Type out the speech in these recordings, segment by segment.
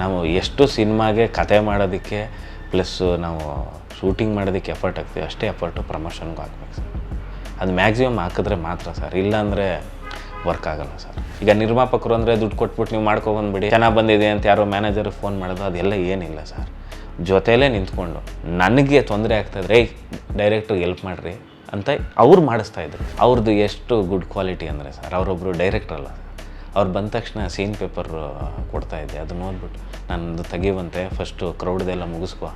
ನಾವು ಎಷ್ಟು ಸಿನಿಮಾಗೆ ಕತೆ ಮಾಡೋದಕ್ಕೆ ಪ್ಲಸ್ಸು ನಾವು ಶೂಟಿಂಗ್ ಮಾಡೋದಕ್ಕೆ ಎಫರ್ಟ್ ಹಾಕ್ತೀವಿ, ಅಷ್ಟೇ ಎಫರ್ಟು ಪ್ರಮೋಷನ್ಗೂ ಹಾಕ್ಬೇಕು ಸರ್. ಅದು ಮ್ಯಾಕ್ಸಿಮಮ್ ಹಾಕಿದ್ರೆ ಮಾತ್ರ ಸರ್. ಇಲ್ಲಾಂದರೆ ವರ್ಕ್ ಆಗಲ್ಲ ಸರ್. ಈಗ ನಿರ್ಮಾಪಕರು ಅಂದರೆ ದುಡ್ಡು ಕೊಟ್ಬಿಟ್ಟು ನೀವು ಮಾಡ್ಕೊಬಂದ್ಬಿಡಿ ಚೆನ್ನಾಗಿ ಬಂದಿದೆ ಅಂತ ಯಾರೋ ಮ್ಯಾನೇಜರ್ಗೆ ಫೋನ್ ಮಾಡೋದು, ಅದೆಲ್ಲ ಏನಿಲ್ಲ ಸರ್. ಜೊತೆಯಲ್ಲೇ ನಿಂತ್ಕೊಂಡು ನನಗೆ ತೊಂದರೆ ಆಗ್ತಾಯಿದ್ರೆ ಏಯ್ ಡೈರೆಕ್ಟ್ರಿಗೆ ಹೆಲ್ಪ್ ಮಾಡಿರಿ ಅಂತ ಅವ್ರು ಮಾಡಿಸ್ತಾ ಇದ್ರು. ಅವ್ರದ್ದು ಎಷ್ಟು ಗುಡ್ ಕ್ವಾಲಿಟಿ ಅಂದರೆ ಸರ್ ಅವರೊಬ್ಬರು ಡೈರೆಕ್ಟರ್ ಅಲ್ಲ ಅವ್ರು ಬಂದ ತಕ್ಷಣ ಸೀನ್ ಪೇಪರ್ ಕೊಡ್ತಾ ಇದ್ದೆ. ಅದನ್ನ ನೋಡ್ಬಿಟ್ಟು ನನ್ನದು ತೆಗಿವಂತೆ ಫಸ್ಟು ಕ್ರೌಡ್ದೆಲ್ಲ ಮುಗಿಸ್ಕೊ.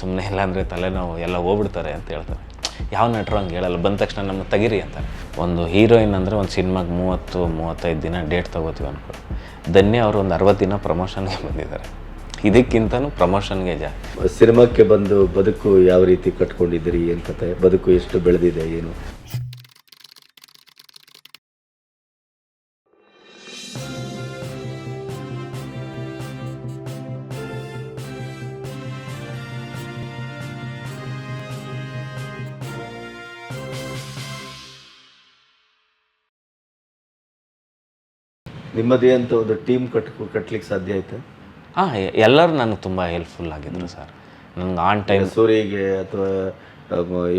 ಸುಮ್ಮನೆ ಇಲ್ಲ ಅಂದರೆ ತಲೆನೋವು ಎಲ್ಲ ಹೋಗ್ಬಿಡ್ತಾರೆ ಅಂತ ಹೇಳ್ತಾರೆ. ಯಾವ ನಟರು ಹಂಗೆ ಹೇಳಲ್ಲ, ಬಂದ ತಕ್ಷಣ ನಮ್ಮ ತೆಗಿರಿ ಅಂತಾರೆ. ಒಂದು ಹೀರೋಯಿನ್ ಅಂದರೆ ಒಂದು ಸಿನಿಮಾಗೆ ಮೂವತ್ತು, ಮೂವತ್ತೈದು ದಿನ ಡೇಟ್ ತೊಗೋತೀವಿ ಅನ್ಕೊಳ್ಳಿ. ಧನ್ಯ ಅವರು ಒಂದು ಅರವತ್ತು ದಿನ ಪ್ರಮೋಷನ್ಗೆ ಬಂದಿದ್ದಾರೆ. ಇದಕ್ಕಿಂತನೂ ಪ್ರಮೋಷನ್ಗೆ ಜಾಸ್ತಿ ಸಿನಿಮಾಕ್ಕೆ ಬಂದು ಬದುಕು ಯಾವ ರೀತಿ ಕಟ್ಕೊಂಡಿದ್ದೀರಿ ಏನು ಕತೆ? ಬದುಕು ಎಷ್ಟು ಬೆಳೆದಿದೆ, ಏನು? ನಿಮ್ಮದೇ ಅಂತ ಒಂದು ಟೀಮ್ ಕಟ್ ಕಟ್ಲಿಕ್ಕೆ ಸಾಧ್ಯ ಆಯ್ತು? ಹಾಂ ಎಲ್ಲರೂ ನನಗೆ ತುಂಬ ಹೆಲ್ಪ್ಫುಲ್ ಆಗಿದ್ರು ಸರ್. ನನಗೆ ಆನ್ ಟೈಮ್ ಸೂರಿಗೆ ಅಥವಾ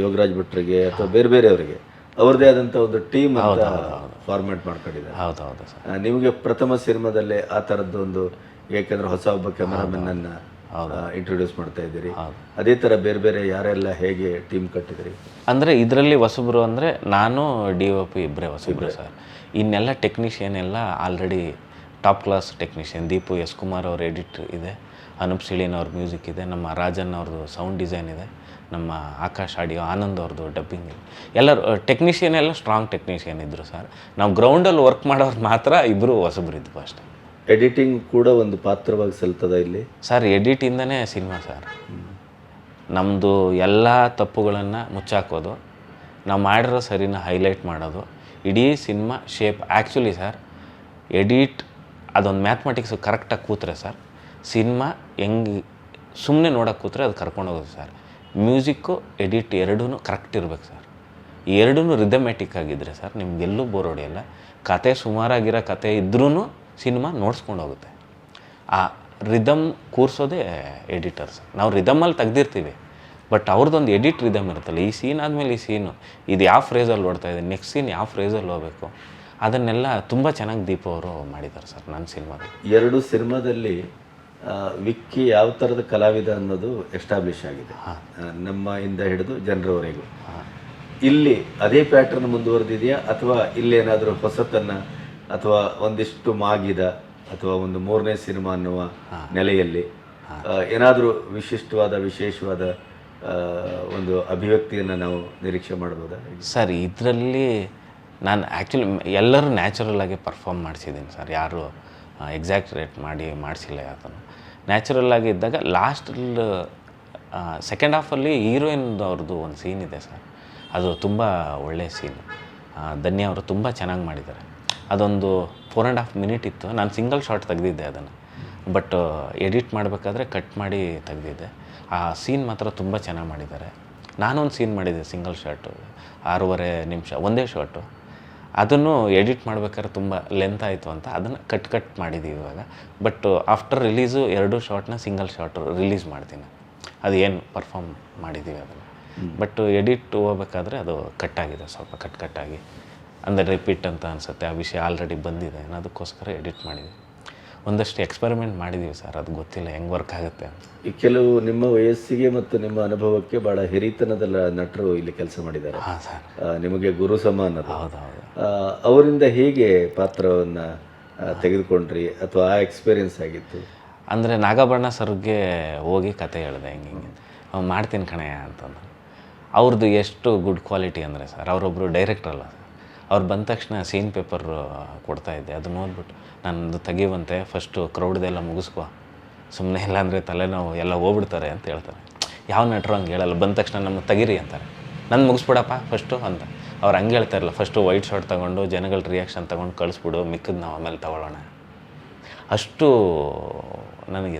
ಯೋಗರಾಜ್ ಭಟ್ರಿಗೆ ಅಥವಾ ಬೇರೆ ಬೇರೆಯವರಿಗೆ ಅವ್ರದ್ದೇ ಆದಂಥ ಒಂದು ಟೀಮ್ ಅಂತ ಫಾರ್ಮ್ಯಾಟ್ ಮಾಡ್ಕೊಂಡಿದ್ದಾರೆ. ಹೌದು ಹೌದು ಸರ್. ನಿಮಗೆ ಪ್ರಥಮ ಸಿನಿಮಾದಲ್ಲಿ ಆ ಥರದ್ದು ಒಂದು ಯಾಕೆಂದ್ರೆ ಹೊಸ ಒಬ್ಬ ಕ್ಯಾಮರಾಮನ್ ಅನ್ನ ಇಂಟ್ರೊಡ್ಯೂಸ್ ಮಾಡ್ತಾ ಇದ್ದೀರಿ. ಅದೇ ಥರ ಬೇರೆ ಬೇರೆ ಯಾರೆಲ್ಲ ಹೇಗೆ ಟೀಮ್ ಕಟ್ಟಿದ್ರಿ? ಅಂದರೆ ಇದರಲ್ಲಿ ಹೊಸಬ್ರು ಅಂದರೆ ನಾನು ಡಿ ಒ ಪಿ ಇಬ್ಬರೇ ಹೊಸಬ್ರು ಸರ್. ಇನ್ನೆಲ್ಲ ಟೆಕ್ನಿಷಿಯನ್ ಎಲ್ಲ already top class technician Deepu S Kumar ಅವ್ರ ಎಡಿಟ್ ಇದೆ ಅನೂಪ್ ಸಿಳಿನ್ ಅವ್ರ ಮ್ಯೂಸಿಕ್ ಇದೆ ನಮ್ಮ ರಾಜನ್ ಅವ್ರದ್ದು ಸೌಂಡ್ ಡಿಸೈನ್ ಇದೆ ನಮ್ಮ ಆಕಾಶ್ ಆಡಿಯೋ ಆನಂದ್ ಅವ್ರದ್ದು ಡಬ್ಬಿಂಗ್ ಇದೆ. ಎಲ್ಲರೂ ಟೆಕ್ನಿಷಿಯನ್ ಎಲ್ಲ ಸ್ಟ್ರಾಂಗ್ ಟೆಕ್ನಿಷಿಯನ್ ಇದ್ದರು ಸರ್. ನಾವು ಗ್ರೌಂಡಲ್ಲಿ ವರ್ಕ್ ಮಾಡೋರು ಮಾತ್ರ ಇಬ್ಬರು ಹೊಸಬ್ರು ಇದ್ವು ಅಷ್ಟೇ. ಎಡಿಟಿಂಗ್ ಕೂಡ ಒಂದು ಪಾತ್ರವಾಗಿ ಸಲ್ತದ ಇಲ್ಲಿ? ಸರ್ ಎಡಿಟಿಂದನೇ ಸಿನಿಮಾ ಸರ್ ನಮ್ಮದು ಎಲ್ಲ ತಪ್ಪುಗಳನ್ನು ಮುಚ್ಚಾಕೋದು, ನಾವು ಮಾಡಿರೋ ಸರಿನ ಹೈಲೈಟ್ ಮಾಡೋದು, ಇಡೀ cinema shape actually sir edit ಅದೊಂದು ಮ್ಯಾಥ್ಮೆಟಿಕ್ಸ್ ಕರೆಕ್ಟಾಗಿ ಕೂತ್ರೆ ಸರ್ ಸಿನಿಮಾ ಹೆಂಗೆ ಸುಮ್ಮನೆ ನೋಡೋಕೆ ಕೂತ್ರೆ ಅದು ಕರ್ಕೊಂಡು ಹೋಗೋದು ಸರ್ ಮ್ಯೂಸಿಕ್ಕು ಎಡಿಟ್ ಎರಡೂ ಕರೆಕ್ಟ್ ಇರ್ಬೇಕು ಸರ್ ಎರಡೂ ರಿದಮೆಟಿಕ್ ಆಗಿದ್ದರೆ ಸರ್ ನಿಮ್ಗೆಲ್ಲೂ ಬೋರ್ ಹೊಡೆಯಲ್ಲ. ಕತೆ ಸುಮಾರಾಗಿರೋ ಕತೆ ಇದ್ರೂ ಸಿನಿಮಾ ನೋಡ್ಸ್ಕೊಂಡು ಹೋಗುತ್ತೆ ಆ ರಿದಮ್ ಕೂರಿಸೋದೇ ಎಡಿಟರ್ಸ್. ನಾವು ರಿದಮಲ್ಲಿ ತೆಗ್ದಿರ್ತೀವಿ ಬಟ್ ಅವ್ರದ್ದೊಂದು ಎಡಿಟ್ ರಿದಮ್ ಇರುತ್ತಲ್ಲ ಈ ಸೀನ್ ಆದಮೇಲೆ ಈ ಸೀನು ಇದು ಯಾವ ಫ್ರೇಸಲ್ಲಿ ಓಡ್ತಾ ಇದೆ ನೆಕ್ಸ್ಟ್ ಸೀನ್ ಯಾವ ಫ್ರೇಸಲ್ಲಿ ಹೋಗಬೇಕು ಅದನ್ನೆಲ್ಲ ತುಂಬ ಚೆನ್ನಾಗಿ ದೀಪ ಅವರು ಮಾಡಿದ್ದಾರೆ ಸರ್ ನನ್ನ ಸಿನಿಮಾದಲ್ಲಿ. ಎರಡು ಸಿನಿಮಾದಲ್ಲಿ ವಿಕ್ಕಿ ಯಾವ ಥರದ ಕಲಾವಿದ ಅನ್ನೋದು ಎಸ್ಟಾಬ್ಲಿಷ್ ಆಗಿದೆ. ನಮ್ಮ ಇಂದ ಹಿಡಿದು ಜನರವರೆಗೂ. ಇಲ್ಲಿ ಅದೇ ಪ್ಯಾಟರ್ನ್ ಮುಂದುವರೆದಿದೆಯಾ ಅಥವಾ ಇಲ್ಲೇನಾದರೂ ಹೊಸತನ್ನ ಅಥವಾ ಒಂದಿಷ್ಟು ಮಾಗಿದ ಅಥವಾ ಒಂದು ಮೂರನೇ ಸಿನಿಮಾ ಅನ್ನುವ ನೆಲೆಯಲ್ಲಿ ಏನಾದರೂ ವಿಶಿಷ್ಟವಾದ ವಿಶೇಷವಾದ ಒಂದು ಅಭಿವ್ಯಕ್ತಿಯನ್ನು ನಾವು ನಿರೀಕ್ಷೆ ಮಾಡ್ಬೋದಾ? ಸರ್ ಇದರಲ್ಲಿ ನಾನು ಆ್ಯಕ್ಚುಲಿ ಎಲ್ಲರೂ ನ್ಯಾಚುರಲ್ ಆಗಿ ಪರ್ಫಾರ್ಮ್ ಮಾಡಿಸಿದ್ದೀನಿ ಸರ್. ಯಾರು ಎಕ್ಸಾಕ್ಟ್ ರೇಟ್ ಮಾಡಿ ಮಾಡಿಸಿಲ್ಲ ಯಾತನು ನ್ಯಾಚುರಲ್ ಆಗಿ ಇದ್ದಾಗ ಲಾಸ್ಟಲ್ಲಿ ಸೆಕೆಂಡ್ ಹಾಫಲ್ಲಿ ಹೀರೋಯಿನ್ ಅವ್ರದ್ದು ಒಂದು ಸೀನ್ ಇದೆ ಸರ್. ಅದು ತುಂಬ ಒಳ್ಳೆಯ ಸೀನ್ ಧನ್ಯ ಅವರು ತುಂಬ ಚೆನ್ನಾಗಿ ಮಾಡಿದ್ದಾರೆ. ಅದೊಂದು ಫೋರ್ ಆ್ಯಂಡ್ ಹಾಫ್ ಮಿನಿಟ್ ಇತ್ತು. ನಾನು ಸಿಂಗಲ್ ಶಾಟ್ ತೆಗೆದಿದ್ದೆ ಅದನ್ನು. ಬಟ್ ಎಡಿಟ್ ಮಾಡಬೇಕಾದ್ರೆ ಕಟ್ ಮಾಡಿ ತೆಗೆದಿದ್ದೆ. ಆ ಸೀನ್ ಮಾತ್ರ ತುಂಬ ಚೆನ್ನಾಗಿ ಮಾಡಿದ್ದಾರೆ. ನಾನೊಂದು ಸೀನ್ ಮಾಡಿದ್ದೆ ಸಿಂಗಲ್ ಶಾಟು ಆರೂವರೆ ನಿಮಿಷ ಒಂದೇ ಶಾಟು ಅದನ್ನು ಎಡಿಟ್ ಮಾಡ್ಬೇಕಾದ್ರೆ ತುಂಬ ಲೆಂತ್ ಆಯಿತು ಅಂತ ಅದನ್ನು ಕಟ್ ಕಟ್ ಮಾಡಿದ್ದೀವಿ ಇವಾಗ. ಬಟ್ ಆಫ್ಟರ್ ರಿಲೀಸು ಎರಡು ಶಾರ್ಟ್ನ ಸಿಂಗಲ್ ಶಾರ್ಟ್ ರಿಲೀಸ್ ಮಾಡ್ತೀನಿ. ಅದು ಏನು ಪರ್ಫಾರ್ಮ್ ಮಾಡಿದ್ದೀವಿ ಅದನ್ನು. ಬಟ್ ಎಡಿಟ್ ಹೋಗ್ಬೇಕಾದ್ರೆ ಅದು ಕಟ್ಟಾಗಿದೆ ಸ್ವಲ್ಪ ಕಟ್ ಕಟ್ಟಾಗಿ ಅಂದರೆ ರಿಪೀಟ್ ಅಂತ ಅನಿಸುತ್ತೆ. ಆ ವಿಷಯ ಆಲ್ರೆಡಿ ಬಂದಿದೆ. ಅದಕ್ಕೋಸ್ಕರ ಎಡಿಟ್ ಮಾಡಿದೆ. ಒಂದಷ್ಟು ಎಕ್ಸ್ಪೆರಿಮೆಂಟ್ ಮಾಡಿದ್ದೀವಿ ಸರ್ ಅದು ಗೊತ್ತಿಲ್ಲ ಹೆಂಗೆ ವರ್ಕ್ ಆಗುತ್ತೆ ಈ ಕೆಲವು ನಿಮ್ಮ ವಯಸ್ಸಿಗೆ ಮತ್ತು ನಿಮ್ಮ ಅನುಭವಕ್ಕೆ ಬಹಳ ಹಿರಿತನದಲ್ಲ ನಟರು ಇಲ್ಲಿ ಕೆಲಸ ಮಾಡಿದ್ದಾರೆ. ಹಾಂ ಸರ್ ನಿಮಗೆ ಗುರು ಸಮಾನ ಹೌದೌದು ಹೌದು. ಅವರಿಂದ ಹೇಗೆ ಪಾತ್ರವನ್ನು ತೆಗೆದುಕೊಂಡ್ರಿ ಅಥವಾ ಆ ಎಕ್ಸ್ಪೀರಿಯನ್ಸ್ ಆಗಿತ್ತು ಅಂದರೆ ನಾಗಬಣ್ಣ ಸರ್ಗೆ ಹೋಗಿ ಕತೆ ಹೇಳಿದೆ ಹಿಂಗೆ ಹಿಂಗೆ ಅವ್ನು ಮಾಡ್ತೀನಿ ಕಣಯ್ಯ ಅಂತಂದು ಅವ್ರದ್ದು ಎಷ್ಟು ಗುಡ್ ಕ್ವಾಲಿಟಿ ಅಂದರೆ ಸರ್ ಅವರೊಬ್ಬರು ಡೈರೆಕ್ಟರ್ ಅಲ್ಲ ಅವ್ರು ಬಂದ ತಕ್ಷಣ ಸೀನ್ ಪೇಪರ್ ಕೊಡ್ತಾ ಇದ್ದೆ. ಅದನ್ನ ನೋಡ್ಬಿಟ್ಟು ನನ್ನದು ತೆಗಿವಂತೆ ಫಸ್ಟು ಕ್ರೌಡ್ದೆಲ್ಲ ಮುಗಿಸ್ಕೊ. ಸುಮ್ಮನೆ ಇಲ್ಲ ಅಂದರೆ ತಲೆನೋವು ಎಲ್ಲ ಹೋಗ್ಬಿಡ್ತಾರೆ ಅಂತ ಹೇಳ್ತಾರೆ. ಯಾವ ನಟರು ಹಂಗೆ ಹೇಳಲ್ಲ, ಬಂದ ತಕ್ಷಣ ನಮ್ಮ ತೆಗೀರಿ ಅಂತಾರೆ. ನನ್ನ ಮುಗಿಸ್ಬಿಡಪ್ಪ ಫಸ್ಟು ಅಂತ. ಅವ್ರು ಹಂಗೆ ಹೇಳ್ತಾ ಇರಲ್ಲ ಫಸ್ಟು ವೈಟ್ ಶಾರ್ಟ್ ತೊಗೊಂಡು ಜನಗಳ ರಿಯಾಕ್ಷನ್ ತೊಗೊಂಡು ಕಳಿಸ್ಬಿಡು, ಮಿಕ್ಕದು ನಾವು ಆಮೇಲೆ ತೊಗೊಳ್ಳೋಣ ಅಷ್ಟು ನನಗೆ.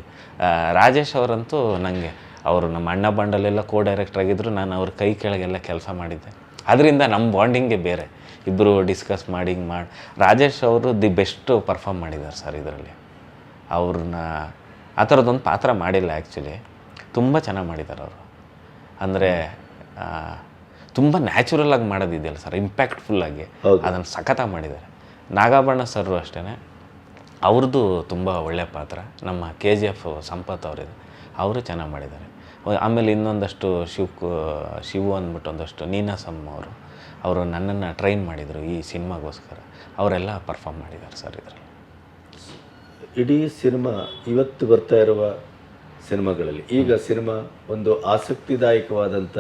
ರಾಜೇಶ್ ಅವರಂತೂ ನನಗೆ ಅವರು ನಮ್ಮ ಅಣ್ಣ ಬಂಡಲೆಲ್ಲ ಕೋ ಡೈರೆಕ್ಟರ್ ಆಗಿದ್ದರು ನಾನು ಅವ್ರ ಕೈ ಕೆಳಗೆಲ್ಲ ಕೆಲಸ ಮಾಡಿದ್ದೆ. ಅದರಿಂದ ನಮ್ಮ ಬಾಂಡಿಂಗೇ ಬೇರೆ. ಇಬ್ಬರು ಡಿಸ್ಕಸ್ ಮಾಡಿ ಹಿಂಗೆ ಮಾಡಿ ರಾಜೇಶ್ ಅವರು ದಿ ಬೆಸ್ಟ್ ಪರ್ಫಾರ್ಮ್ ಮಾಡಿದ್ದಾರೆ ಸರ್ ಇದರಲ್ಲಿ. ಅವ್ರನ್ನ ಆ ಥರದ್ದೊಂದು ಪಾತ್ರ ಮಾಡಿಲ್ಲ ಆ್ಯಕ್ಚುಲಿ ತುಂಬ ಚೆನ್ನಾಗಿ ಮಾಡಿದ್ದಾರೆ ಅವರು. ಅಂದರೆ ತುಂಬ ನ್ಯಾಚುರಲ್ ಆಗಿ ಮಾಡೋದಿದೆಯಲ್ಲ ಸರ್ ಇಂಪ್ಯಾಕ್ಟ್ಫುಲ್ಲಾಗಿ ಆಗಿ ಅದನ್ನು ಸಖತ್ತಾಗಿ ಮಾಡಿದ್ದಾರೆ ನಾಗಾಭರಣ ಸರ್ ಅಷ್ಟೇ ಅವ್ರದ್ದು ತುಂಬ ಒಳ್ಳೆಯ ಪಾತ್ರ. ನಮ್ಮ ಕೆ ಜಿ ಎಫ್ ಸಂಪತ್ ಅವರಿದೆ. ಅವರು ಚೆನ್ನಾಗಿ ಮಾಡಿದ್ದಾರೆ ಆಮೇಲೆ ಇನ್ನೊಂದಷ್ಟು ಶಿವ್ ಶಿವು ಅಂದ್ಬಿಟ್ಟು ಒಂದಷ್ಟು ನೀನಾಸಮ್ ಅವರು. ಅವರು ನನ್ನನ್ನು ಟ್ರೈನ್ ಮಾಡಿದರು ಈ ಸಿನಿಮಾಗೋಸ್ಕರ. ಅವರೆಲ್ಲ ಪರ್ಫಾರ್ಮ್ ಮಾಡಿದ್ದಾರೆ ಸರ್ ಇದರಲ್ಲಿ. ಇಡೀ ಸಿನಿಮಾ ಇವತ್ತು ಬರ್ತಾ ಇರುವ ಸಿನಿಮಾಗಳಲ್ಲಿ ಈಗ ಸಿನಿಮಾ ಒಂದು ಆಸಕ್ತಿದಾಯಕವಾದಂಥ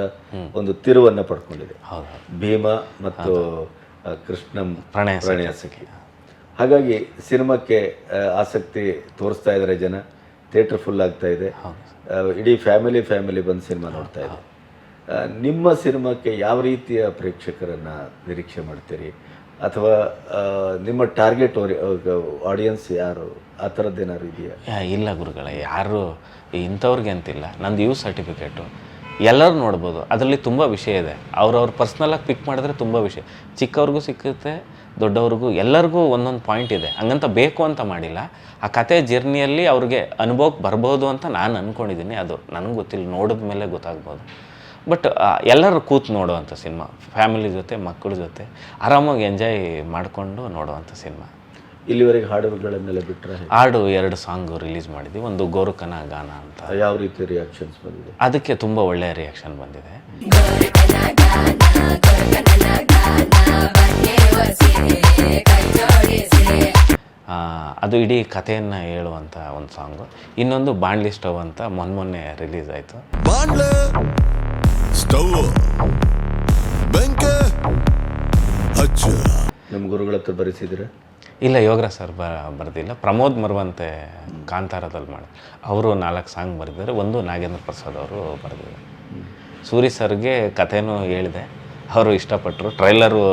ಒಂದು ತಿರುವನ್ನು ಪಡ್ಕೊಂಡಿದೆ. ಭೀಮಾ ಭೀಮ ಮತ್ತು ಕೃಷ್ಣ ಪ್ರಣಯ ಪ್ರಣಯ ಸಖಿ. ಹಾಗಾಗಿ ಸಿನಿಮಾಕ್ಕೆ ಆಸಕ್ತಿ ತೋರಿಸ್ತಾ ಇದ್ದಾರೆ ಜನ. ಥಿಯೇಟರ್ ಫುಲ್ ಆಗ್ತಾ ಇದೆ. ಇಡೀ ಫ್ಯಾಮಿಲಿ ಫ್ಯಾಮಿಲಿ ಬಂದು ಸಿನಿಮಾ ನೋಡ್ತಾ ಇದೆ. ನಿಮ್ಮ ಸಿನಿಮಾಕ್ಕೆ ಯಾವ ರೀತಿಯ ಪ್ರೇಕ್ಷಕರನ್ನ ನಿರೀಕ್ಷೆ ಮಾಡ್ತೀರಿ? ಅಥವಾ ನಿಮ್ಮ ಟಾರ್ಗೆಟ್ ಆಡಿಯನ್ಸ್ ಯಾರು? ಆ ಥರದ್ದು ಏನಾದ್ರು ಇದೆಯಾ? ಇಲ್ಲ ಗುರುಗಳೇ, ಯಾರು ಇಂಥವ್ರಿಗೆ ಅಂತಿಲ್ಲ. ನಂದು ಯು ಸರ್ಟಿಫಿಕೇಟು. ಎಲ್ಲರೂ ನೋಡ್ಬೋದು. ಅದರಲ್ಲಿ ತುಂಬ ವಿಷಯ ಇದೆ. ಅವ್ರವ್ರ ಪರ್ಸ್ನಲಾಗಿ ಪಿಕ್ ಮಾಡಿದ್ರೆ ತುಂಬ ವಿಷಯ. ಚಿಕ್ಕವ್ರಿಗೂ ಸಿಕ್ಕುತ್ತೆ, ದೊಡ್ಡವ್ರಿಗೂ, ಎಲ್ಲರಿಗೂ ಒಂದೊಂದು ಪಾಯಿಂಟ್ ಇದೆ. ಹಂಗಂತ ಬೇಕು ಅಂತ ಮಾಡಿಲ್ಲ. ಆ ಕತೆ ಜರ್ನಿಯಲ್ಲಿ ಅವ್ರಿಗೆ ಅನುಭವಕ್ಕೆ ಬರ್ಬೋದು ಅಂತ ನಾನು ಅಂದ್ಕೊಂಡಿದ್ದೀನಿ ಅದು ನನಗೆ ಗೊತ್ತಿಲ್ಲ ನೋಡಿದ ಮೇಲೆ ಗೊತ್ತಾಗ್ಬೋದು. ಬಟ್ ಎಲ್ಲರೂ ಕೂತು ನೋಡುವಂಥ ಸಿನಿಮಾ. ಫ್ಯಾಮಿಲಿ ಜೊತೆ ಮಕ್ಕಳ ಜೊತೆ ಆರಾಮಾಗಿ ಎಂಜಾಯ್ ಮಾಡಿಕೊಂಡು ನೋಡುವಂಥ ಸಿನಿಮಾ. ಇಲ್ಲಿವರೆಗೆ ಹಾಡುಗಳನ್ನೆಲ್ಲ ಬಿಟ್ಟರೆ ಹಾಡು ಎರಡು ಸಾಂಗ್ ರಿಲೀಸ್ ಮಾಡಿದ್ವಿ. ಒಂದು ಗೋರುಕನ ಗಾನ ಅಂತ. ಯಾವ ರೀತಿ ರಿಯಾಕ್ಷನ್ಸ್ ಬಂದಿದೆ? ಅದಕ್ಕೆ ತುಂಬ ಒಳ್ಳೆಯ ರಿಯಾಕ್ಷನ್ ಬಂದಿದೆ. ಆ, ಅದು ಇಡೀ ಕಥೆಯನ್ನು ಹೇಳುವಂಥ ಒಂದು ಸಾಂಗು. ಇನ್ನೊಂದು ಬಾಂಡ್ಲಿ ಸ್ಟವ್ ಅಂತ ಮೊನ್ನೆ ಮೊನ್ನೆ ರಿಲೀಸ್ ಆಯಿತು. ಬಾಂಡ್ಲೆ ಸ್ಟವ್ ಬೆಂಕೆ ಹಚ್ಚ ನಮ್ಮ ಗುರುಗಳ ಹತ್ರ ಬರೆಸಿದ್ರೆ ಇಲ್ಲ ಯೋಗರಾಜ್ ಸರ್ ಬ ಬರೆದಿಲ್ಲ. ಪ್ರಮೋದ್ ಮರುವಂತೆ ಕಾಂತಾರದಲ್ಲಿ ಮಾಡಿ ಅವರು ನಾಲ್ಕು ಸಾಂಗ್ ಬರೆದಿದ್ದಾರೆ. ಒಂದು ನಾಗೇಂದ್ರ ಪ್ರಸಾದ್ ಅವರು ಬರೆದಿದ್ದಾರೆ. ಸೂರಿ ಸರ್ಗೆ ಕಥೆನೂ ಹೇಳಿದೆ. ಅವರು ಇಷ್ಟಪಟ್ಟರು. ಟ್ರೈಲರು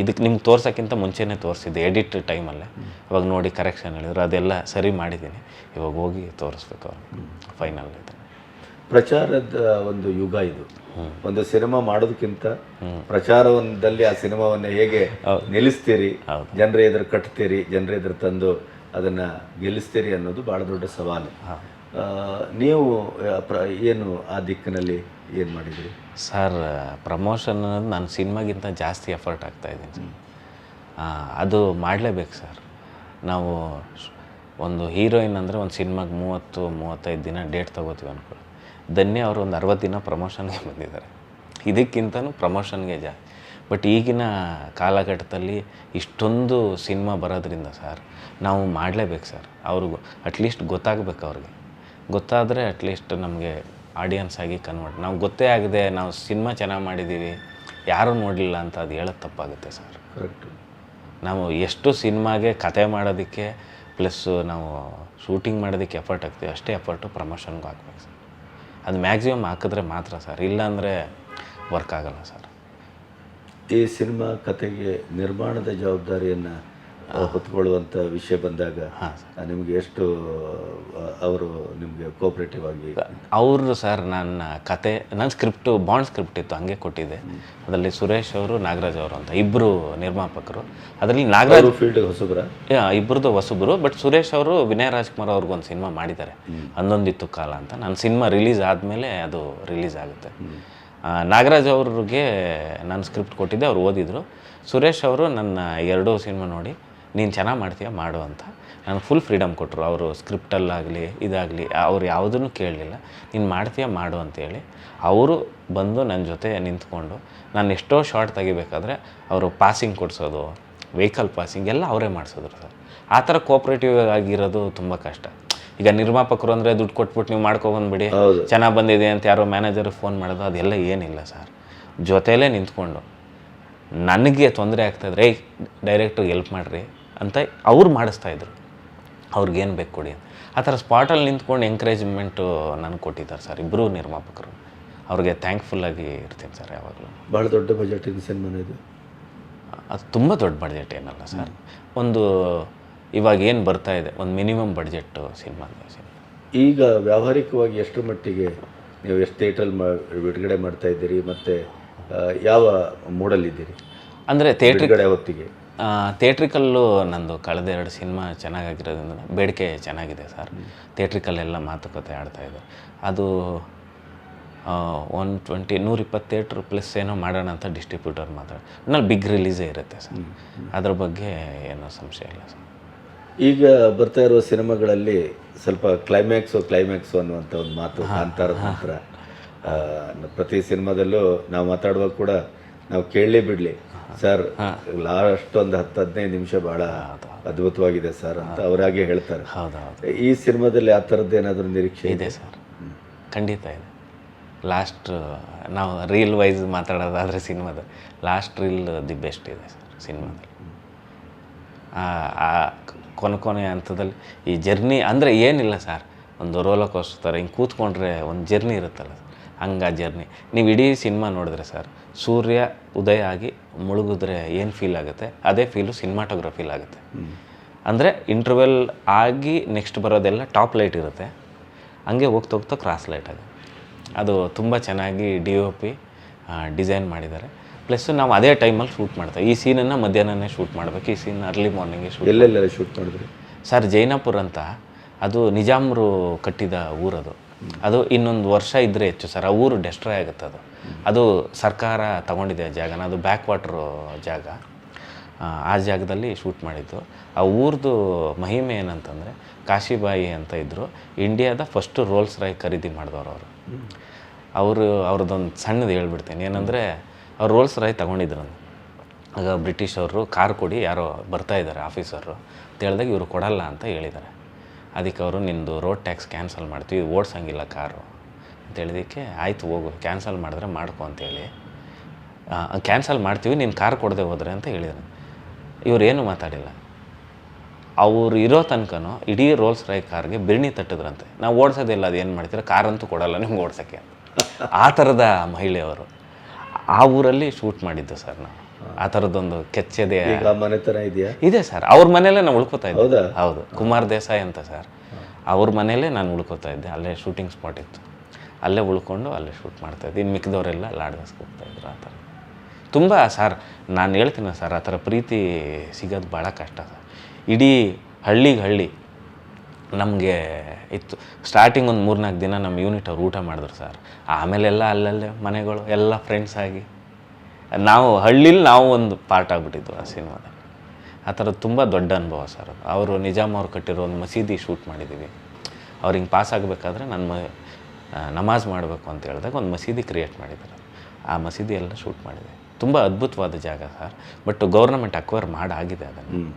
ಇದಕ್ಕೆ ನಿಮ್ಗೆ ತೋರ್ಸೋಕ್ಕಿಂತ ಮುಂಚೆನೇ ತೋರಿಸಿದ್ದೆ ಎಡಿಟ್ ಟೈಮಲ್ಲೇ. ಇವಾಗ ನೋಡಿ ಕರೆಕ್ಷನ್ ಹೇಳಿದ್ರು. ಅದೆಲ್ಲ ಸರಿ ಮಾಡಿದ್ದೀನಿ. ಇವಾಗ ಹೋಗಿ ತೋರಿಸ್ಬೇಕು ಅವ್ರು. ಫೈನಲ್ ಇದೆ. ಪ್ರಚಾರದ ಒಂದು ಯುಗ ಇದು. ಒಂದು ಸಿನಿಮಾ ಮಾಡೋದಕ್ಕಿಂತ ಪ್ರಚಾರದಲ್ಲಿ ಆ ಸಿನಿಮಾವನ್ನ ಹೇಗೆ ನಿಲ್ಲಿಸ್ತೀರಿ ಜನರ ಎದುರು ಕಟ್ತೀರಿ ಜನರ ಎದುರು ತಂದು ಅದನ್ನ ಗೆಲ್ಲಿಸ್ತೀರಿ ಅನ್ನೋದು ಬಹಳ ದೊಡ್ಡ ಸವಾಲು. ನೀವು ಪ್ರ- ಏನು ಆ ದಿಕ್ಕಿನಲ್ಲಿ ಏನು ಮಾಡಿದ್ರಿ? ಸರ್ ಪ್ರಮೋಷನ್ ಅನ್ನೋದು ನಾನು ಸಿನಿಮಾಗಿಂತ ಜಾಸ್ತಿ ಎಫರ್ಟ್ ಆಗ್ತಾ ಇದ್ದೀನಿ ಅದು ಮಾಡಲೇಬೇಕು ಸರ್. ನಾವು ಒಂದು ಹೀರೋಯಿನ್ ಅಂದರೆ ಒಂದು ಸಿನಿಮಾಗೆ ಮೂವತ್ತು ಮೂವತ್ತೈದು ದಿನ ಡೇಟ್ ತೊಗೋತೀವಿ ಅಂದ್ಕೊಳ್ಳಿ ಧನ್ಯ ಅವರು ಒಂದು ಅರವತ್ತು ದಿನ ಪ್ರಮೋಷನ್ಗೆ ಬಂದಿದ್ದಾರೆ. ಇದಕ್ಕಿಂತನೂ ಪ್ರಮೋಷನ್ಗೆ ಜಾಸ್ತಿ ಬಟ್ ಈಗಿನ ಕಾಲಘಟ್ಟದಲ್ಲಿ ಇಷ್ಟೊಂದು ಸಿನಿಮಾ ಬರೋದ್ರಿಂದ ಸರ್ ನಾವು ಮಾಡಲೇಬೇಕು ಸರ್. ಅವ್ರಿಗೂ ಅಟ್ಲೀಸ್ಟ್ ಗೊತ್ತಾಗಬೇಕು ಅವ್ರಿಗೆ. ಗೊತ್ತಾದರೆ ಅಟ್ಲೀಸ್ಟ್ ನಮಗೆ ಆಡಿಯನ್ಸ್ ಆಗಿ ಕನ್ವರ್ಟ್ ನಾವು ಗೊತ್ತೇ ಆಗದೆ ನಾವು ಸಿನಿಮಾ ಚೆನ್ನಾಗಿ ಮಾಡಿದ್ದೀವಿ ಯಾರೂ ನೋಡಲಿಲ್ಲ ಅಂತ ಅದು ಹೇಳೋದು ತಪ್ಪಾಗುತ್ತೆ ಸರ್. ಕರೆಕ್ಟ್ ನಾವು ಎಷ್ಟು ಸಿನಿಮಾಗೆ ಕತೆ ಮಾಡೋದಕ್ಕೆ ಪ್ಲಸ್ಸು ನಾವು ಶೂಟಿಂಗ್ ಮಾಡೋದಕ್ಕೆ ಎಫರ್ಟ್ ಹಾಕ್ತೀವಿ ಅಷ್ಟೇ ಎಫರ್ಟು ಪ್ರಮೋಷನ್ಗೂ ಹಾಕ್ಬೇಕು ಸರ್. ಅದು ಮ್ಯಾಕ್ಸಿಮಮ್ ಹಾಕಿದ್ರೆ ಮಾತ್ರ ಸರ್. ಇಲ್ಲಾಂದರೆ ವರ್ಕ್ ಆಗಲ್ಲ ಸರ್. ಈ ಸಿನಿಮಾ ಕತೆಗೆ ನಿರ್ಮಾಣದ ಜವಾಬ್ದಾರಿಯನ್ನು ಹೊತ್ಕೊಳ್ಳುವಂಥ ವಿಷಯ ಬಂದಾಗ ನಿಮಗೆ ಎಷ್ಟು ಅವರು ನಿಮಗೆ ಕೋಆಪರೇಟಿವ್ ಆಗಿ ಅವರು ಸರ್ ನನ್ನ ಕತೆ ನನ್ನ ಸ್ಕ್ರಿಪ್ಟು ಬಾಂಡ್ ಸ್ಕ್ರಿಪ್ಟ್ ಇತ್ತು ಹಂಗೆ ಕೊಟ್ಟಿದ್ದೆ. ಅದರಲ್ಲಿ ಸುರೇಶ್ ಅವರು ನಾಗರಾಜ್ ಅವರು ಅಂತ ಇಬ್ಬರು ನಿರ್ಮಾಪಕರು. ಅದರಲ್ಲಿ ನಾಗರಾಜ್ ಫೀಲ್ಡ್ ಹೊಸಬ್ರ? ಯಾ, ಇಬ್ಬರದು ಹೊಸಬ್ರು ಬಟ್ ಸುರೇಶ್ ಅವರು ವಿನಯ್ ರಾಜ್ಕುಮಾರ್ ಅವ್ರಿಗೊಂದು ಸಿನಿಮಾ ಮಾಡಿದ್ದಾರೆ. ಹನ್ನೊಂದಿತ್ತು ಕಾಲ ಅಂತ. ನನ್ನ ಸಿನಿಮಾ ರಿಲೀಸ್ ಆದಮೇಲೆ ಅದು ರಿಲೀಸ್ ಆಗುತ್ತೆ. ನಾಗರಾಜ್ ಅವ್ರಿಗೆ ನಾನು ಸ್ಕ್ರಿಪ್ಟ್ ಕೊಟ್ಟಿದ್ದೆ ಅವ್ರು ಓದಿದ್ರು. ಸುರೇಶ್ ಅವರು ನನ್ನ ಎರಡೂ ಸಿನಿಮಾ ನೋಡಿ ನೀನು ಚೆನ್ನಾಗಿ ಮಾಡ್ತೀಯ? ಮಾಡು ಅಂತ. ನನಗೆ ಫುಲ್ ಫ್ರೀಡಮ್ ಕೊಟ್ಟರು ಅವರು ಸ್ಕ್ರಿಪ್ಟಲ್ಲಾಗಲಿ ಇದಾಗಲಿ ಅವ್ರು ಯಾವುದನ್ನು ಕೇಳಲಿಲ್ಲ. ನೀನು ಮಾಡ್ತೀಯ? ಮಾಡು ಅಂತೇಳಿ. ಅವರು ಬಂದು ನನ್ನ ಜೊತೆ ನಿಂತ್ಕೊಂಡು ನಾನು ಎಷ್ಟೋ ಶಾರ್ಟ್ ತೆಗಿಬೇಕಾದ್ರೆ ಅವರು ಪಾಸಿಂಗ್ ಕೊಡಿಸೋದು ವೆಹಿಕಲ್ ಪಾಸಿಂಗ್ ಎಲ್ಲ ಅವರೇ ಮಾಡಿಸಿದ್ರು ಸರ್. ಆ ಥರ ಕೋಪ್ರೇಟಿವ್ ಆಗಿರೋದು ತುಂಬ ಕಷ್ಟ. ಈಗ ನಿರ್ಮಾಪಕರು ಅಂದರೆ ದುಡ್ಡು ಕೊಟ್ಬಿಟ್ಟು ನೀವು ಮಾಡ್ಕೊಬಂದ್ಬಿಡಿ. ಚೆನ್ನಾಗಿ ಬಂದಿದೆ ಅಂತ ಯಾರೋ ಮ್ಯಾನೇಜರ್ ಫೋನ್ ಮಾಡೋದು ಅದೆಲ್ಲ ಏನಿಲ್ಲ ಸರ್. ಜೊತೆಯಲ್ಲೇ ನಿಂತ್ಕೊಂಡು ನನಗೆ ತೊಂದರೆ ಆಗ್ತದೆ ರೇ ಡೈರೆಕ್ಟ್ರಿಗೆ ಹೆಲ್ಪ್ ಮಾಡಿರಿ. ಅಂತ ಅವ್ರು ಮಾಡಿಸ್ತಾಯಿದ್ರು ಅವ್ರಿಗೇನು ಬೇಕು ಕೊಡಿ ಅಂತ. ಆ ಥರ ಸ್ಪಾಟಲ್ಲಿ ನಿಂತ್ಕೊಂಡು ಎಂಕರೇಜ್ಮೆಂಟು ನನಗೆ ಕೊಟ್ಟಿದ್ದಾರೆ ಸರ್ ಇಬ್ಬರೂ ನಿರ್ಮಾಪಕರು. ಅವ್ರಿಗೆ ಥ್ಯಾಂಕ್ಫುಲ್ಲಾಗಿ ಇರ್ತೀನಿ ಸರ್ ಯಾವಾಗಲೂ. ಭಾಳ ದೊಡ್ಡ ಬಜೆಟ್ ಸಿನಿಮಾ ಇದು? ಅದು ತುಂಬ ದೊಡ್ಡ ಬಡ್ಜೆಟ್ ಏನಲ್ಲ ಸರ್. ಒಂದು ಇವಾಗ ಏನು ಬರ್ತಾ ಇದೆ ಒಂದು ಮಿನಿಮಮ್ ಬಡ್ಜೆಟ್ಟು ಸಿನಿಮಾ ಸಿನಿಮಾ ಈಗ ವ್ಯಾವಹಾರಿಕವಾಗಿ ಎಷ್ಟು ಮಟ್ಟಿಗೆ ನೀವು ಎಷ್ಟು ಥಿಯೇಟ್ರಲ್ಲಿ ಮಾ ಬಿಡುಗಡೆ ಮಾಡ್ತಾ ಇದ್ದೀರಿ ಮತ್ತು ಯಾವ ಮೂಡಲ್ಲಿದ್ದೀರಿ ಅಂದರೆ ಥಿಯೇಟ್ರ್ ಕಡೆ ಹೊತ್ತಿಗೆ. ಥಿಯೇಟ್ರಿಕಲ್ಲು ನಂದು ಕಳೆದ ಎರಡು ಸಿನಿಮಾ ಚೆನ್ನಾಗಾಗಿರೋದ್ರಿಂದ ಬೇಡಿಕೆ ಚೆನ್ನಾಗಿದೆ ಸರ್. ಥಿಯೇಟ್ರಿಕಲ್ಲೆಲ್ಲ ಮಾತುಕತೆ ಆಡ್ತಾಯಿದ್ದಾರೆ ಅದು ಒನ್ ಟ್ವೆಂಟಿ ನೂರಿಪ್ಪತ್ತು ಥಿಯೇಟ್ರ್ ಪ್ಲಸ್ ಏನೋ ಮಾಡೋಣ ಅಂತ ಡಿಸ್ಟ್ರಿಬ್ಯೂಟರ್ ಮಾತಾಡ ನಲ್ಲಿ ಬಿಗ್ ರಿಲೀಸೇ ಇರುತ್ತೆ ಸರ್. ಅದ್ರ ಬಗ್ಗೆ ಏನೋ ಸಂಶಯ ಇಲ್ಲ ಸರ್. ಈಗ ಬರ್ತಾ ಇರುವ ಸಿನಿಮಾಗಳಲ್ಲಿ ಸ್ವಲ್ಪ ಕ್ಲೈಮ್ಯಾಕ್ಸು ಕ್ಲೈಮ್ಯಾಕ್ಸು ಅನ್ನುವಂಥ ಒಂದು ಮಾತು ಅಂತಾರ ನಂತರ ಪ್ರತಿ ಸಿನಿಮಾದಲ್ಲೂ ನಾವು ಮಾತಾಡುವಾಗ ಕೂಡ ನಾವು ಕೇಳಲೇ ಬಿಡಲಿ. ಸರ್ ಲಾಸ್ಟ್ ಒಂದು ಹತ್ತು ಹದಿನೈದು ನಿಮಿಷ ಬಹಳ ಅದ್ಭುತವಾಗಿದೆ ಸರ್ ಅಂತ ಅವರಾಗೆ ಹೇಳ್ತಾರೆ. ಈ ಸಿನಿಮಾದಲ್ಲಿ ಆ ಥರದ್ದು ಏನಾದರೂ ನಿರೀಕ್ಷೆ ಇದೆ ಸರ್. ಖಂಡಿತ ಇದೆ. ಲಾಸ್ಟ್ ನಾವು ರೀಲ್ ವೈಸ್ ಮಾತಾಡೋದಾದರೆ ಸಿನಿಮಾದ ಲಾಸ್ಟ್ ರೀಲ್ ದಿ ಬೆಸ್ಟ್ ಇದೆ ಸರ್ ಸಿನಿಮಾದಲ್ಲಿ. ಆ- ಕೊನೆ ಕೊನೆ ಹಂತದಲ್ಲಿ ಈ ಜರ್ನಿ ಅಂದರೆ ಏನಿಲ್ಲ ಸರ್. ಒಂದು ರೋಲ ಕೋಸ್ಟರ್ ಹಿಂಗೆ ಕೂತ್ಕೊಂಡ್ರೆ ಒಂದು ಜರ್ನಿ ಇರುತ್ತಲ್ಲ ಹಂಗೆ ಆ ಜರ್ನಿ. ನೀವು ಇಡೀ ಸಿನಿಮಾ ನೋಡಿದ್ರೆ ಸರ್ ಸೂರ್ಯ ಉದಯ ಆಗಿ ಮುಳುಗಿದ್ರೆ ಏನು ಫೀಲ್ ಆಗುತ್ತೆ? ಅದೇ ಫೀಲು ಸಿನಿಮಾಟೋಗ್ರಫಿಲ್ ಆಗುತ್ತೆ. ಅಂದರೆ ಇಂಟರ್ವೆಲ್ ಆಗಿ ನೆಕ್ಸ್ಟ್ ಬರೋದೆಲ್ಲ ಟಾಪ್ ಲೈಟ್ ಇರುತ್ತೆ. ಹಂಗೆ ಹೋಗ್ತಾ ಹೋಗ್ತಾ ಕ್ರಾಸ್ ಲೈಟ್ ಅದು ಅದು ತುಂಬ ಚೆನ್ನಾಗಿ ಡಿ ಒ ಪಿ ಡಿಸೈನ್ ಮಾಡಿದ್ದಾರೆ. ಪ್ಲಸ್ ನಾವು ಅದೇ ಟೈಮಲ್ಲಿ ಶೂಟ್ ಮಾಡ್ತೇವೆ ಈ ಸೀನನ್ನು ಮಧ್ಯಾಹ್ನನೇ ಶೂಟ್ ಮಾಡಬೇಕು ಈ ಸೀನ್ ಅರ್ಲಿ ಮಾರ್ನಿಂಗ್ ಶೂಟ್ ಎಲ್ಲೆಲ್ಲ ಶೂಟ್ ಮಾಡಿದ್ರಿ? ಸರ್ ಜೈನಾಪುರ ಅಂತ ಅದು ನಿಜಾಮ್ರು ಕಟ್ಟಿದ ಊರದು. ಅದು ಇನ್ನೊಂದು ವರ್ಷ ಇದ್ದರೆ ಹೆಚ್ಚು ಸರ್. ಆ ಊರು ಡೆಸ್ಟ್ರಾಯ್ ಆಗುತ್ತೆ ಅದು. ಅದು ಸರ್ಕಾರ ತಗೊಂಡಿದೆ ಆ ಜಾಗನ. ಅದು ಬ್ಯಾಕ್ ವಾಟ್ರು ಜಾಗ. ಆ, ಜಾಗದಲ್ಲಿ ಶೂಟ್ ಮಾಡಿದ್ದು. ಆ ಊರ್ದು ಮಹಿಮೆ ಏನಂತಂದರೆ ಕಾಶಿಬಾಯಿ ಅಂತ ಇದ್ದರು ಇಂಡಿಯಾದ ಫಸ್ಟು ರೋಲ್ಸ್ ರಾಯ್ ಖರೀದಿ ಮಾಡಿದವರು ಅವರು. ಅವರು ಅವ್ರದ್ದೊಂದು ಸಣ್ಣದು ಹೇಳ್ಬಿಡ್ತೀನಿ. ಏನಂದರೆ ಅವ್ರು ರೋಲ್ಸ್ ರಾಯ್ ತಗೊಂಡಿದ್ರು ಆಗ ಬ್ರಿಟಿಷವರು ಕಾರ್ ಕೊಡಿ ಯಾರೋ ಬರ್ತಾ ಇದ್ದಾರೆ ಆಫೀಸರು. ಅಂತ ಹೇಳಿದಾಗ ಇವರು ಕೊಡಲ್ಲ ಅಂತ ಹೇಳಿದ್ದಾರೆ. ಅದಕ್ಕೆ ಅವರು ನಿಂದು ರೋಡ್ ಟ್ಯಾಕ್ಸ್ ಕ್ಯಾನ್ಸಲ್ ಮಾಡ್ತೀವಿ ಓಡಿಸಂಗಿಲ್ಲ ಕಾರು ಅಂತ ಹೇಳಿದಕ್ಕೆ ಆಯಿತು ಹೋಗು ಕ್ಯಾನ್ಸಲ್ ಮಾಡಿದ್ರೆ ಮಾಡ್ಕೊ ಅಂತೇಳಿ ಕ್ಯಾನ್ಸಲ್ ಮಾಡ್ತೀವಿ, ನೀನು ಕಾರ್ ಕೊಡದೆ ಹೋದ್ರೆ ಅಂತ ಹೇಳಿದ್ರು. ಏನು ಮಾತಾಡಿಲ್ಲ. ಅವ್ರು ಇರೋ ತನಕನೂ ಇಡೀ ರೋಲ್ಸ್ ರೈ ಕಾರ್ಗೆ ಬಿರ್ಣಿ ತಟ್ಟಿದ್ರಂತೆ. ನಾವು ಓಡಿಸೋದಿಲ್ಲ, ಅದು ಏನು ಮಾಡ್ತೀರ? ಕಾರಂತೂ ಕೊಡಲ್ಲ ನಿಮ್ಗೆ ಓಡ್ಸೋಕ್ಕೆ ಆ ಥರದ ಮಹಿಳೆಯವರು ಆ ಊರಲ್ಲಿ ಶೂಟ್ ಮಾಡಿದ್ದು ಸರ್ ನಾವು. ಆ ಥರದ್ದೊಂದು ಕೆಚ್ಚದೆ ಈಗ ಮನೆತನ ಇದೆಯಾ? ಇದೆ ಸರ್. ಅವ್ರ ಮನೆಯಲ್ಲೇ ನಾನು ಉಳ್ಕೋತಾ ಇದ್ದೆ. ಹೌದಾ? ಹೌದು. ಕುಮಾರ್ ದೇಸಾಯಿ ಅಂತ ಸರ್. ಅವ್ರ ಮನೆಯಲ್ಲೇ ನಾನು ಉಳ್ಕೋತಾ ಇದ್ದೆ. ಅಲ್ಲೇ ಶೂಟಿಂಗ್ ಸ್ಪಾಟ್ ಇತ್ತು. ಅಲ್ಲೇ ಉಳ್ಕೊಂಡು ಅಲ್ಲೇ ಶೂಟ್ ಮಾಡ್ತಾ ಇದ್ದೆ. ಇನ್ನು ಮಿಕ್ಕಿದವರೆಲ್ಲ ಲಾಡ್ಗಸ್ಗೆ ಹೋಗ್ತಾಯಿದ್ರು ಆ ಥರ. ತುಂಬ ಸರ್ ನಾನು ಹೇಳ್ತೀನಿ ಸರ್ ಆ ಥರ ಪ್ರೀತಿ ಸಿಗೋದು ಭಾಳ ಕಷ್ಟ ಸರ್. ಇಡೀ ಹಳ್ಳಿಗೆ ಹಳ್ಳಿ ನಮಗೆ ಇತ್ತು. ಸ್ಟಾರ್ಟಿಂಗ್ ಒಂದು ಮೂರ್ನಾಲ್ಕು ದಿನ ನಮ್ಮ ಯೂನಿಟ್ ಅವ್ರು ಊಟ ಮಾಡಿದ್ರು ಸರ್. ಆಮೇಲೆಲ್ಲ ಅಲ್ಲಲ್ಲೇ ಮನೆಗಳು ಎಲ್ಲ ಫ್ರೆಂಡ್ಸ್ ಆಗಿ. ನಾವು ಹಳ್ಳಿಲಿ ನಾವು ಒಂದು ಪಾರ್ಟ್ ಆಗಿಬಿಟ್ಟಿದ್ವು ಆ ಸಿನಿಮಾದಲ್ಲಿ ಆ ಥರದ್ದು ತುಂಬ ದೊಡ್ಡ ಅನುಭವ ಸರ್ ಅದು. ಅವರು ನಿಜಾಮ್ ಅವ್ರು ಕಟ್ಟಿರೋ ಒಂದು ಮಸೀದಿ ಶೂಟ್ ಮಾಡಿದ್ದೀವಿ. ಅವ್ರು ಹಿಂಗೆ ಪಾಸ್ ಆಗಬೇಕಾದ್ರೆ ನನ್ನ ಮ ನಮಾಜ್ ಮಾಡಬೇಕು ಅಂತ ಹೇಳಿದಾಗ ಒಂದು ಮಸೀದಿ ಕ್ರಿಯೇಟ್ ಮಾಡಿದ್ದಾರೆ. ಆ ಮಸೀದಿ ಎಲ್ಲ ಶೂಟ್ ಮಾಡಿದೆ. ತುಂಬ ಅದ್ಭುತವಾದ ಜಾಗ ಸರ್. ಬಟ್ ಗೌರ್ನಮೆಂಟ್ ಅಕ್ವೈರ್ ಮಾಡಾಗಿದೆ ಅದನ್ನು.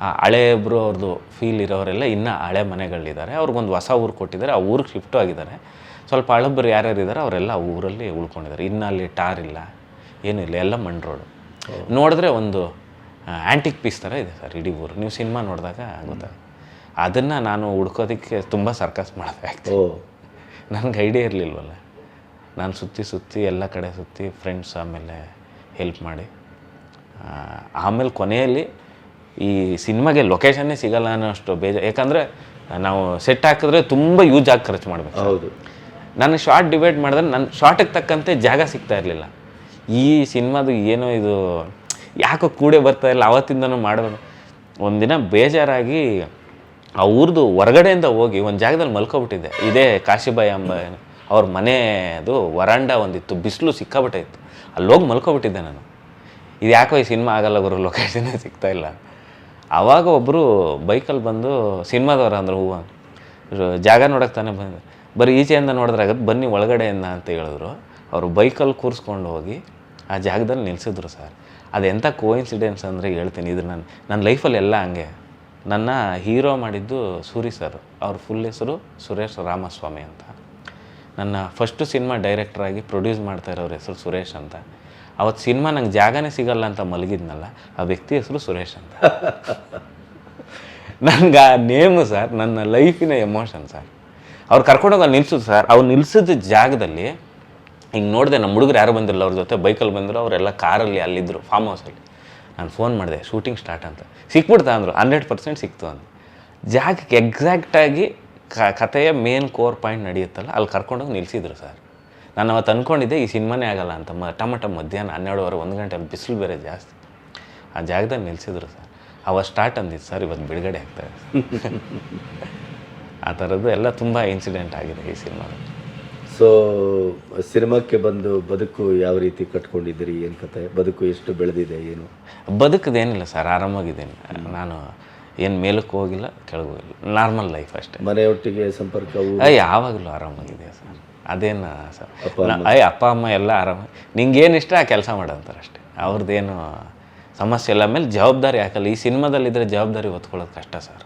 ಆ ಹಳೆ ಇಬ್ಬರು ಅವ್ರದ್ದು ಫೀಲ್ ಇರೋರೆಲ್ಲ ಇನ್ನೂ ಹಳೆ ಮನೆಗಳಿದ್ದಾರೆ. ಅವ್ರಿಗೊಂದು ಹೊಸ ಊರು ಕೊಟ್ಟಿದ್ದಾರೆ. ಆ ಊರಿಗೆ ಶಿಫ್ಟು ಆಗಿದ್ದಾರೆ. ಸ್ವಲ್ಪ ಹಳಬ್ರು ಯಾರ್ಯಾರು ಇದ್ದಾರೆ ಅವರೆಲ್ಲ ಆ ಊರಲ್ಲಿ ಉಳ್ಕೊಂಡಿದ್ದಾರೆ. ಇನ್ನು ಅಲ್ಲಿ ಟಾರ್ ಇಲ್ಲ. ಏನೂ ಇಲ್ಲ ಎಲ್ಲ ಮಣ್ಣು ರೋಡು ನೋಡಿದ್ರೆ ಒಂದು ಆ್ಯಂಟಿಕ್ ಪೀಸ್ ಥರ ಇದೆ ಸರ್ ಇಡೀ ಊರು. ನೀವು ಸಿನಿಮಾ ನೋಡಿದಾಗ ಗೊತ್ತಾಗುತ್ತೆ. ಅದನ್ನು ನಾನು ಹುಡ್ಕೋದಕ್ಕೆ ತುಂಬ ಸರ್ಕಸ್ ಮಾಡಿದೆ. ಓ. ನನಗೆ ಐಡಿಯಾ ಇರಲಿಲ್ವಲ್ಲ. ನಾನು ಸುತ್ತಿ ಸುತ್ತಿ ಎಲ್ಲ ಕಡೆ ಸುತ್ತಿ ಫ್ರೆಂಡ್ಸ್ ಆಮೇಲೆ ಹೆಲ್ಪ್ ಮಾಡಿ ಆಮೇಲೆ ಕೊನೆಯಲ್ಲಿ ಈ ಸಿನಿಮಾಗೆ ಲೊಕೇಶನ್ನೇ ಸಿಗಲ್ಲ ಅನ್ನೋಷ್ಟು ಬೇಜ ಯಾಕಂದರೆ ನಾವು ಸೆಟ್ ಹಾಕಿದ್ರೆ ತುಂಬ ಯೂಸ್ ಆಗಿ ಖರ್ಚು ಮಾಡಬೇಕು ಹೌದು. ನಾನು ಶಾರ್ಟ್ ಡಿವೈಡ್ ಮಾಡಿದ್ರೆ ನನ್ನ ಶಾರ್ಟಿಗೆ ತಕ್ಕಂತೆ ಜಾಗ ಸಿಗ್ತಾ ಇರಲಿಲ್ಲ. ಈ ಸಿನಿಮಾದು ಏನೋ ಇದು, ಯಾಕೋ ಕೂಡೆ ಬರ್ತಾ ಇಲ್ಲ, ಅವತ್ತಿಂದನೂ ಮಾಡೋದು ಒಂದಿನ ಬೇಜಾರಾಗಿ ಅವ್ರದ್ದು ಹೊರಗಡೆಯಿಂದ ಹೋಗಿ ಒಂದು ಜಾಗದಲ್ಲಿ ಮಲ್ಕೊಬಿಟ್ಟಿದ್ದೆ. ಇದೇ ಕಾಶಿಬಾಯಿ ಅಂಬ ಅವ್ರ ಮನೆದು ವರಾಂಡ ಒಂದಿತ್ತು, ಬಿಸಿಲು ಸಿಕ್ಕಾಬಿಟ್ಟೆ ಇತ್ತು ಅಲ್ಲಿ ಹೋಗಿ ಮಲ್ಕೊಬಿಟ್ಟಿದ್ದೆ ನಾನು. ಇದು ಯಾಕೋ ಈ ಸಿನಿಮಾ ಆಗಲ್ಲ ಗುರು, ಲೊಕೇಶನ್ ಸಿಗ್ತಾ ಇಲ್ಲ. ಆವಾಗ ಒಬ್ಬರು ಬೈಕಲ್ಲಿ ಬಂದು ಸಿನಿಮಾದವ್ರು ಅಂದ್ರೆ ಹೂವು, ಜಾಗ ನೋಡಕ್ಕೆ ತಾನೇ ಬಂದ. ಬರೀ ಈಚೆಯಿಂದ ನೋಡಿದ್ರೆ ಆಗತ್ತೆ, ಬನ್ನಿ ಒಳಗಡೆಯಿಂದ ಅಂತ ಹೇಳಿದ್ರು. ಅವರು ಬೈಕಲ್ಲಿ ಕೂರಿಸ್ಕೊಂಡು ಹೋಗಿ ಆ ಜಾಗದಲ್ಲಿ ನಿಲ್ಲಿಸಿದ್ರು ಸರ್. ಅದೆಂಥ ಕೋಇನ್ಸಿಡೆನ್ಸ್ ಅಂದರೆ ಹೇಳ್ತೀನಿ, ಇದು ನನ್ನ ನನ್ನ ಲೈಫಲ್ಲಿ ಎಲ್ಲ ಹಂಗೆ. ನನ್ನ ಹೀರೋ ಮಾಡಿದ್ದು ಸೂರಿ ಸರ್ ಅವ್ರ ಫುಲ್ ಹೆಸರು ಸುರೇಶ್ ರಾಮಸ್ವಾಮಿ ಅಂತ. ನನ್ನ ಫಸ್ಟು ಸಿನಿಮಾ ಡೈರೆಕ್ಟ್ರಾಗಿ ಪ್ರೊಡ್ಯೂಸ್ ಮಾಡ್ತಾ ಇರೋರ ಹೆಸರು ಸುರೇಶ್ ಅಂತ. ಅವತ್ತು ಸಿನಿಮಾ ನಂಗೆ ಜಾಗನೇ ಸಿಗಲ್ಲ ಅಂತ ಮಲಗಿದ್ನಲ್ಲ, ಆ ವ್ಯಕ್ತಿ ಹೆಸರು ಸುರೇಶ್ ಅಂತ. ನನಗೆ ಆ ನೇಮು ಸರ್ ನನ್ನ ಲೈಫಿನ ಎಮೋಷನ್ ಸರ್ ಅವ್ರು ಕರ್ಕೊಂಡೋಗಿ ನಿಲ್ಸಿದ್ರು ಸರ್ ಅವ್ರು ನಿಲ್ಸಿದ ಜಾಗದಲ್ಲಿ ಹಿಂಗೆ ನೋಡಿದೆ ನಮ್ಮ ಹುಡುಗರು ಯಾರು ಬಂದಿರಲ್ಲ ಅವ್ರ ಜೊತೆ, ಬೈಕಲ್ಲಿ ಬಂದರು ಅವರೆಲ್ಲ ಕಾರಲ್ಲಿ ಅಲ್ಲಿದ್ದರು ಫಾರ್ಮ್ ಹೌಸಲ್ಲಿ ನಾನು ಫೋನ್ ಮಾಡಿದೆ ಶೂಟಿಂಗ್ ಸ್ಟಾರ್ಟ್ ಅಂತ. ಸಿಕ್ಬಿಡ್ತಾ ಅಂದರು ಹಂಡ್ರೆಡ್ ಪರ್ಸೆಂಟ್ ಸಿಕ್ತು ಅಂತ ಜಾಗಕ್ಕೆ ಎಕ್ಸಾಕ್ಟಾಗಿ ಕ, ಕಥೆಯ ಮೇನ್ ಕೋರ್ ಪಾಯಿಂಟ್ ನಡೆಯುತ್ತಲ್ಲ, ಅಲ್ಲಿ ಕರ್ಕೊಂಡೋಗಿ ನಿಲ್ಲಿಸಿದ್ರು ಸರ್ ನಾನು ಅವತ್ತು ಅಂದ್ಕೊಂಡಿದ್ದೆ ಈ ಸಿನಿಮಾನೇ ಆಗಲ್ಲ ಅಂತ. ಟಮಟ ಮಧ್ಯಾಹ್ನ ಹನ್ನೆರಡುವರೆ ಒಂದು ಗಂಟೆ ಬಿಸಿಲು ಬೇರೆ ಜಾಸ್ತಿ. ಆ ಜಾಗದಲ್ಲಿ ನಿಲ್ಲಿಸಿದ್ರು ಸರ್ ಅವಾಗ ಸ್ಟಾರ್ಟ್ ಅಂದಿತ್ತು ಸರ್ ಇವತ್ತು ಬಿಡುಗಡೆ ಆಗ್ತಾರೆ ಆ ಥರದ್ದು ಎಲ್ಲ ತುಂಬ ಇನ್ಸಿಡೆಂಟ್ ಆಗಿದೆ ಈ ಸಿನಿಮಾದಲ್ಲಿ. ಸೊ ಸಿನಿಮಾಕ್ಕೆ ಬಂದು ಬದುಕು ಯಾವ ರೀತಿ ಕಟ್ಕೊಂಡಿದ್ದೀರಿ? ಏನು ಕತೆ ಬದುಕು ಎಷ್ಟು ಬೆಳೆದಿದೆ ಏನು? ಬದುಕದೇನಿಲ್ಲ ಸರ್ ಆರಾಮಾಗಿದ್ದೇನೆ. ನಾನು ಏನು ಮೇಲಕ್ಕೆ ಹೋಗಿಲ್ಲ ಕೆಳಗೆ ಹೋಗಿಲ್ಲ. ನಾರ್ಮಲ್ ಲೈಫ್ ಅಷ್ಟೇ. ಮನೆಯೊಟ್ಟಿಗೆ ಸಂಪರ್ಕವು ಅಯ್ಯ ಯಾವಾಗಲೂ ಆರಾಮಾಗಿದೆ ಸರ್. ಅದೇನು ಸರ್ ಅಯ್ಯ ಅಪ್ಪ ಅಮ್ಮ ಎಲ್ಲ ಆರಾಮ ನಿಂಗೇನು ಇಷ್ಟ ಆ ಕೆಲಸ ಮಾಡಂತಾರೆ ಅಷ್ಟೇ. ಅವ್ರದ್ದೇನು ಸಮಸ್ಯೆ ಇಲ್ಲ. ಆಮೇಲೆ ಜವಾಬ್ದಾರಿ ಹಾಕಲ್ಲ ಈ ಸಿನಿಮಾದಲ್ಲಿದ್ದರೆ ಜವಾಬ್ದಾರಿ ಹೊತ್ಕೊಳ್ಳೋದು ಕಷ್ಟ ಸರ್.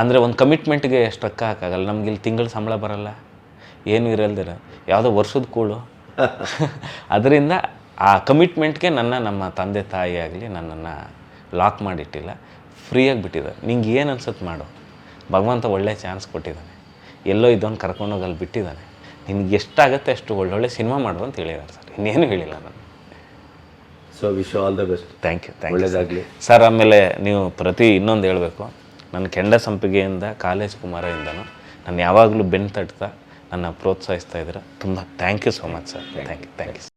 ಅಂದರೆ ಒಂದು ಕಮಿಟ್ಮೆಂಟ್ಗೆ ಸ್ಟ್ರಕ್ ಹಾಕಾಗಲ್ಲ. ನಮ್ಗೆ ಇಲ್ಲಿ ತಿಂಗಳು ಸಂಬಳ ಬರಲ್ಲ. ಏನು ಇರಲ್ದಿರ. ಯಾವುದೋ ವರ್ಷದ ಕೂಳು. ಅದರಿಂದ ಆ ಕಮಿಟ್ಮೆಂಟ್ಗೆ ನನ್ನ ನಮ್ಮ ತಂದೆ ತಾಯಿ ಆಗಲಿ ನನ್ನನ್ನು ಲಾಕ್ ಮಾಡಿಟ್ಟಿಲ್ಲ. ಫ್ರೀಯಾಗಿ ಬಿಟ್ಟಿದ್ದಾರೆ. ನಿಂಗೆ ಏನು ಅನ್ಸುತ್ತೆ ಮಾಡು. ಭಗವಂತ ಒಳ್ಳೆ ಚಾನ್ಸ್ ಕೊಟ್ಟಿದ್ದಾನೆ. ಎಲ್ಲೋ ಇದೊಂದು ಕರ್ಕೊಂಡೋಗಿ ಅಲ್ಲಿ ಬಿಟ್ಟಿದ್ದಾನೆ. ನಿನಗೆ ಎಷ್ಟಾಗುತ್ತೆ ಅಷ್ಟು ಒಳ್ಳೊಳ್ಳೆ ಸಿನಿಮಾ ಮಾಡು ಅಂತ ಹೇಳಿದ್ದಾರೆ ಸರ್. ಇನ್ನೇನು ಹೇಳಿಲ್ಲ ನಾನು. So wish all the best thank you thank you ಒಳ್ಳೇದಾಗಲಿ. ಸರ್ ಆಮೇಲೆ ನೀವು ಪ್ರತಿ ಇನ್ನೊಂದು ಹೇಳಬೇಕು. ನನ್ನ ಕೆಂಡ ಸಂಪಿಗೆಯಿಂದ ಕಾಲೇಜ್ ಕುಮಾರಯಿಂದನೂ ನಾನು ಯಾವಾಗಲೂ ಬೆನ್ನು ತಟ್ತಾ ನನ್ನ ಪ್ರೋತ್ಸಾಹಿಸ್ತಾ ಇದ್ದೀರಾ. ತುಂಬ thank you so much sir thank you thank you